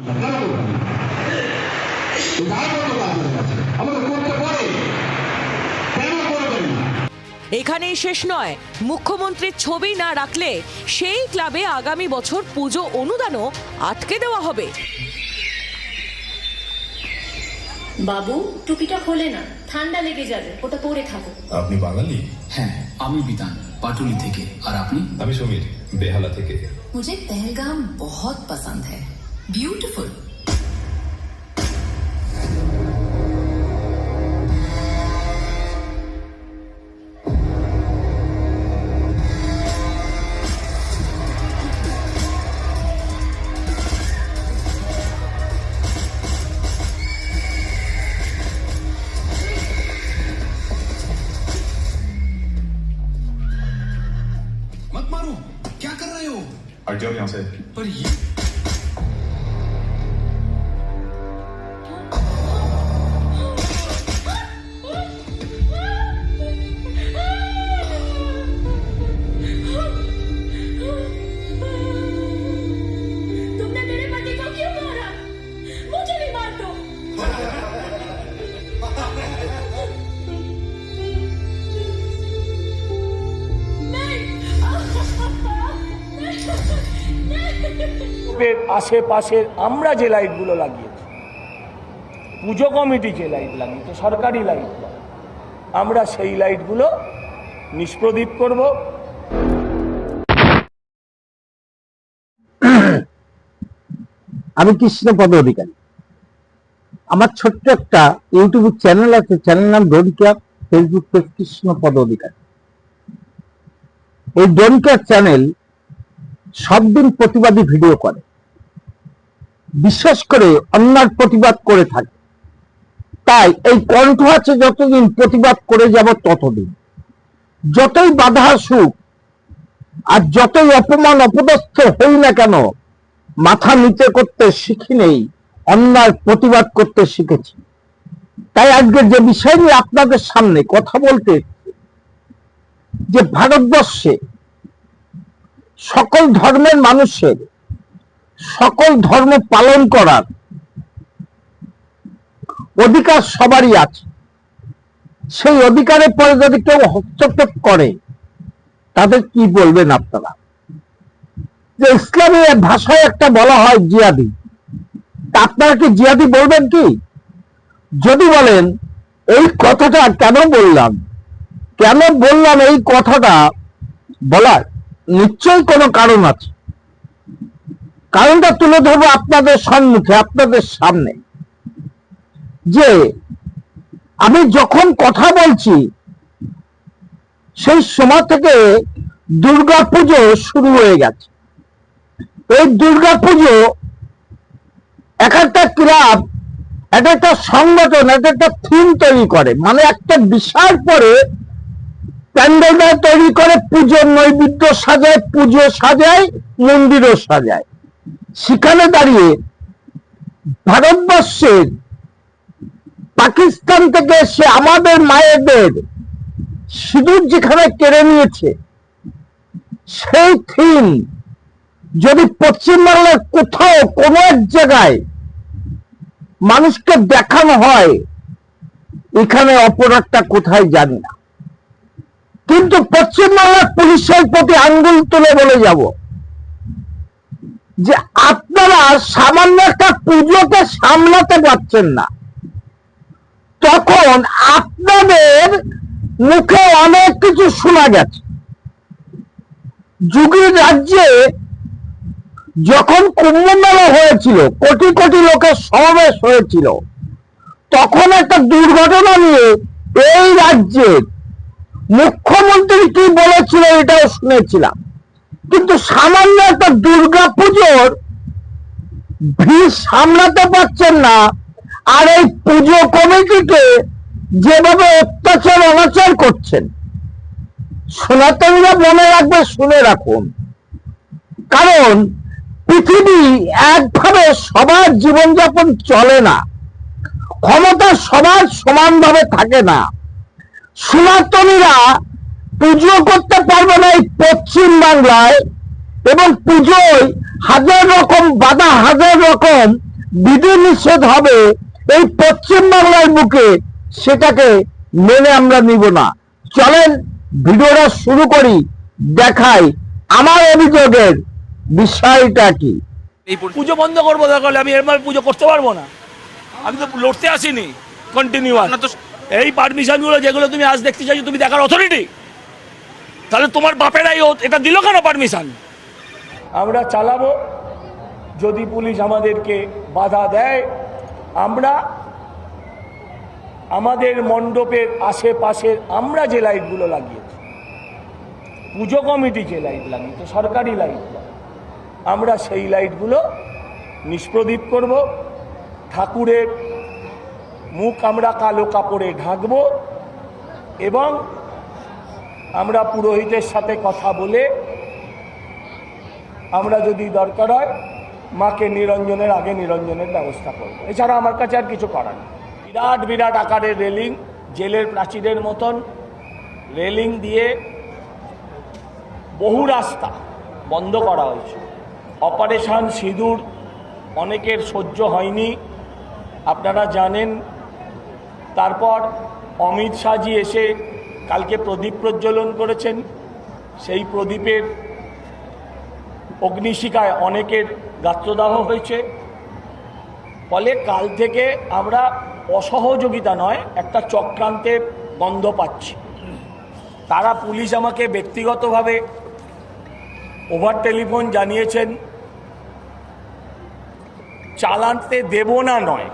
কেন করবেন না? এই দায়বদ্ধ কাজ হয়ে গেছে। আমাদের করতে পারে কেন করবেন না এখানেই শেষ নয় মুখ্যমন্ত্রীর ছবি না রাখলে সেই ক্লাবে আগামী বছর পুজো অনুদানও আটকে দেওয়া হবে বাবু টুপিটা খোলে না ঠান্ডা লেগে যাবে ওটা পরে থাকো আপনি বাঙালি হ্যাঁ আমি বিতান পাটুলি থেকে আর আপনি আমি সমীর বেহালা থেকে मुझे पहलगाम बहुत पसंद है ब्यूटीफुल मत मारो। क्या कर रहे हो? हट जाओ यहाँ से। पर ये আশেপাশের আমরা যে লাইটগুলো লাগিয়েছি, পুজো কমিটি যে লাইট লাগিয়েছে, সরকারি লাইট আমরা সেই লাইটগুলো নিষ্প্রদীপ করব। আমি কৃষ্ণপদ অধিকারী। আমার ছোট্ট একটা ইউটিউব চ্যানেল আছে চ্যানেল নাম ডোন ফেসবুক পেজ কৃষ্ণ পদ অধিকারী। এই ডোন চ্যানেল সব দিন প্রতিবাদী ভিডিও করে। বিশেষ করে অন্যার প্রতিবাদ করে থাকে। তাই এই কণ্ঠ আছে যতদিন প্রতিবাদ করে যাব ততদিন। যতই বাধা আসুক, আর যতই অপমান অপদস্থ হই না কেন, মাথা নিচে করতে শিখি নেই। অন্যায় প্রতিবাদ করতে শিখেছি। তাই আজকে যে বিষয় নিয়ে আপনাদের সামনে কথা বলতে, যে ভারতবর্ষে সকল ধর্মের মানুষের, সকল ধর্ম পালন করার অধিকার সবারই আছে। সেই অধিকারের পরে যদি কেউ হস্তক্ষেপ করে, তাদের কি বলবেন আপনারা? যে ইসলামী ভাষায় একটা বলা হয় জিয়াদি। আপনারা কি বলবেন কি? যদি বলেন, এই কথাটা কেন বললাম? কেন বললাম এই কথাটা বলার? নিশ্চয়ই কোনো কারণ আছে। কারণটা তুলে ধরবো আপনাদের সম্মুখে, আপনাদের সামনে। যে আমি যখন কথা বলছি, সেই সময় থেকে দুর্গা পুজো শুরু হয়ে গেছে। এই দুর্গা পুজো এক একটা ক্লাব, এক একটা সংগঠন, এক একটা থিম তৈরি করে। মানে একটা বিশাল পরে প্যান্ডেলটা তৈরি করে পুজোর নৈবেদ্য সাজায়, পুজো সাজায়, মন্দিরও সাজায়। সেখানে দাঁড়িয়ে ভারতবর্ষের পাকিস্তান থেকে সে আমাদের মায়েদের সিঁদুর যেখানে কেড়ে নিয়েছে, সেই থিম যদি পশ্চিমবাংলার কোথাও কোনো এক জায়গায় মানুষকে দেখানো হয়, এখানে অপরাধটা কোথায় জানি না। কিন্তু পশ্চিমবাংলার পুলিশের প্রতি আঙ্গুল তুলে বলে যাব যে আপনারা সামান্য একটা পুজোকে সামলাতে পারছেন না। তখন আপনাদের মুখে অনেক কিছু শোনা গেছে। যুগের রাজ্যে যখন কুম্ভ মেলা হয়েছিল, কোটি কোটি লোকের সমাবেশ হয়েছিল, তখন একটা দুর্ঘটনা নিয়ে এই রাজ্যের মুখ্যমন্ত্রী কি বলেছিল এটাও শুনেছিলাম। কিন্তু সামান্য একটা দুর্গা পুজোর ভিড় সামলাতে পারছেন না, আর এই পুজো কমিটিকে যেভাবে অত্যাচার অনাচার করছেন, সনাতনীরা মনে রাখবে, শুনে রাখুন। কারণ পৃথিবী একভাবে সবার জীবনযাপন চলে না। ক্ষমতা সবার সমানভাবে থাকে না। সনাতনীরা পুজো করতে পারবে না এই পশ্চিম বাংলায় এবং পুজোয় হাজার রকম বাধা, হাজার রকম বিধি নিষেধ হবে এই পশ্চিম বাংলার বুকে, সেটাকে মেনে আমরা নিব না। চলেন, ভিডিওটা শুরু করি, দেখাই আমার অভিযোগের বিষয়টা কি? পুজো বন্ধ করব দরকার হলে আমি এরপর পুজো করতে পারব না। আমি তো লড়তে আসিনি কন্টিনিউ এই পারমিশনগুলো যেগুলো তুমি আজ দেখতে চাইছো তুমি দেখার অথরিটি তাহলে তোমার বাপেরাই ও- এটা দিল কেন পারমিশন আমরা চালাবো যদি পুলিশ আমাদেরকে বাধা দেয় আমরা আমাদের মণ্ডপের আশেপাশের আমরা যে লাইটগুলো লাগিয়েছি পুজো কমিটি যে লাইট লাগিয়েছে সরকারি লাইট। আমরা সেই লাইটগুলো নিষ্প্রদীপ করব, ঠাকুরের মুখ আমরা কালো কাপড়ে ঢাকব এবং আমরা পুরোহিতের সাথে কথা বলে আমরা যদি দরকার হয়, মাকে নিরঞ্জনের আগে নিরঞ্জনের ব্যবস্থা করব। এছাড়া আমার কাছে আর কিছু করার বিরাট বিরাট আকারের রেলিং, জেলের প্রাচীরের মতন রেলিং দিয়ে বহু রাস্তা বন্ধ করা হয়েছে। অপারেশন সিঁদুর অনেকের সহ্য হয়নি। আপনারা জানেন, তারপর অমিত শাহজি এসে কালকে প্রদীপ প্রজ্বলন করেছেন। সেই প্রদীপের অগ্নিশিকায় অনেকের গাত্রদাহ হয়েছে। ফলে কাল থেকে আমরা অসহযোগিতা নয়, একটা চক্রান্তে গন্ধ পাচ্ছি। তারা পুলিশ আমাকে ব্যক্তিগতভাবে ওভার টেলিফোন জানিয়েছেন। চালাতে দেব না নয়,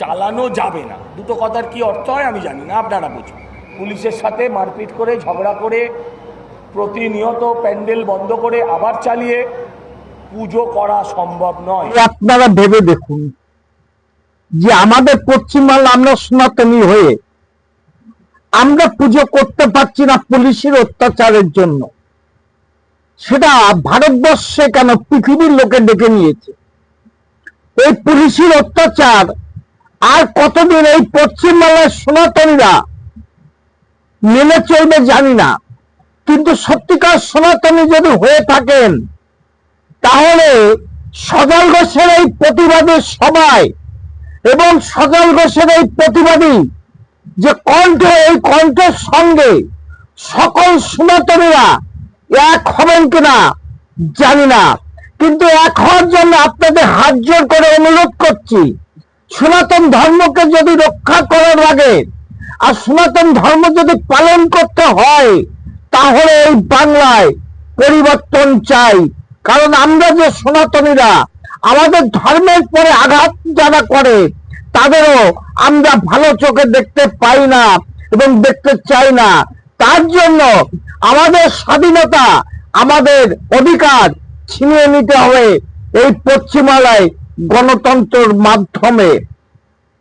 চালানো যাবে না। দুটো কথার কি অর্থ হয় আমি জানি না, আপনারা বুঝুন। পুলিশের সাথে মারপিট করে, ঝগড়া করে, প্রতিনিয়ত প্যান্ডেল বন্ধ করে আবার চালিয়ে পুজো করা সম্ভব নয়। আপনারা ভেবে দেখুন যে আমাদের পশ্চিমবাংলা আমরা সনাতনী হয়ে আমরা পুজো করতে পারছি না পুলিশের অত্যাচারের জন্য। সেটা ভারতবর্ষে কেন পৃথিবীর লোকে ডেকে নিয়েছে? এই পুলিশের অত্যাচার। আর কতদিন এই পশ্চিমবাংলার সনাতনীরা মেনে চলবে জানি না। কিন্তু সত্যিকার সনাতনী যদি হয়ে থাকেন, তাহলে সজল ঘোষের এই প্রতিবাদী সবাই এবং সজল ঘোষের এই প্রতিবাদী যে কণ্ঠ, এই কণ্ঠের সঙ্গে সকল সনাতনীরা এক হবেন কিনা জানি না। কিন্তু এক হওয়ার জন্য আপনাদের হাত জোর করে অনুরোধ করছি, সনাতন ধর্মকে যদি রক্ষা করার লাগে আর সনাতন ধর্ম যদি পালন করতে হয়, তাহলে এই বাংলায় পরিবর্তন চাই। কারণ আমরা যে সনাতনীরা, আমাদের ধর্মের পরে আঘাত যারা করে, তাদেরও আমরা ভালো চোখে দেখতে পাই না এবং দেখতে চাই না। তার জন্য আমাদের স্বাধীনতা, আমাদের অধিকার ছিনিয়ে নিতে হবে এই পশ্চিমালয় গণতন্ত্রের মাধ্যমে।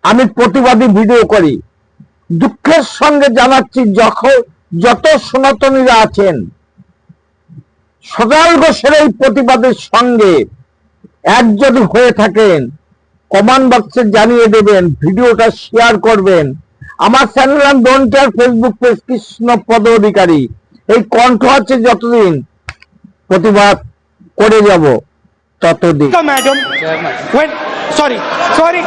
আমি প্রতিবাদী ভিডিও করি। দুঃখের সঙ্গে জানাচ্ছি যখন যত সনাতনীরা আছেন সজাল ঘোষের এই প্রতিবাদের সঙ্গে একজন হয়ে থাকেন কমেন্ট বক্সে জানিয়ে দেবেন, ভিডিওটা শেয়ার করবেন। আমার চ্যানেল নাম don't Facebook page Krishna Pada Adhikari. এই কণ্ঠ আছে যতদিন প্রতিবাদ করে যাব ততদিন. When, sorry, sorry.